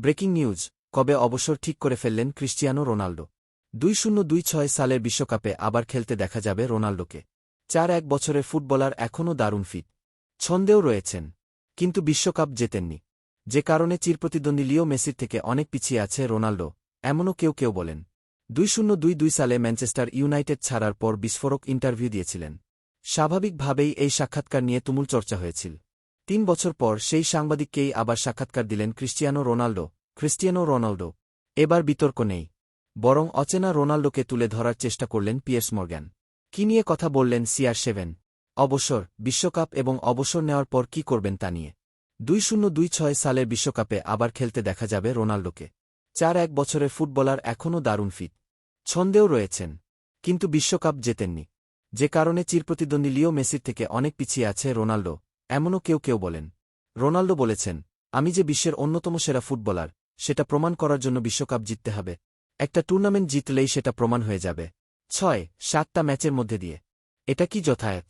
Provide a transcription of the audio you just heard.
Breaking news, কবে অবসর ঠিক করে ফেললেন ক্রিস্টিয়ানো রোনাল্ডো দুই শূন্য দুই ছয় সালের বিশ্বকাপে আবার খেলতে দেখা যাবে রোনাল্ডোকে চার এক বছরের ফুটবলার এখনও দারুণ ফিট। ছন্দেও রয়েছেন, কিন্তু বিশ্বকাপ জেতেননি। যে কারণে চিরপ্রতিদ্বন্দ্বী লিও মেসির থেকে অনেক পিছিয়ে আছে রোনাল্ডো এমনও কেউ কেউ বলেন। দুই শূন্য দুই দুই সালে ম্যানচেস্টার ইউনাইটেড ছাড়ার পর বিস্ফোরক ইন্টারভিউ দিয়েছিলেন। স্বাভাবিকভাবেই এই সাক্ষাৎকার নিয়ে তুমুল চর্চা হয়েছিল। তিন বছর পর সেই সাংবাদিককেই আবার সাক্ষাৎকার দিলেন ক্রিস্টিয়ানো রোনাল্ডো ক্রিস্টিয়ানো রোনাল্ডো এবার বিতর্ক নেই। বরং অচেনা রোনাল্ডোকে তুলে ধরার চেষ্টা করলেন পিয়ের্স মর্গ্যান। কি নিয়ে কথা বললেন সিআর সেভেন? অবসর, বিশ্বকাপ এবং অবসর নেওয়ার পর কি করবেন তা নিয়ে। দুই শূন্য দুই ছয় সালের বিশ্বকাপে আবার খেলতে দেখা যাবে রোনাল্ডোকে চার এক বছরের ফুটবলার এখনও দারুণ ফিট। ছন্দেও রয়েছেন। কিন্তু বিশ্বকাপ জেতেননি। যে কারণে চিরপ্রতিদ্বন্দ্বী লিও মেসির থেকে অনেক পিছিয়ে আছে রোনাল্ডো এমনও কেউ কেউ বলেন। রোনাল্ডো বলেছেন, আমি যে বিশ্বের অন্যতম সেরা ফুটবলার, সেটা প্রমাণ করার জন্য বিশ্বকাপ জিততে হবে। একটা টুর্নামেন্ট জিতলেই সেটা প্রমাণ হয়ে যাবে। ছয়, সাতটা ম্যাচের মধ্যে দিয়ে। এটা কি যথায়ত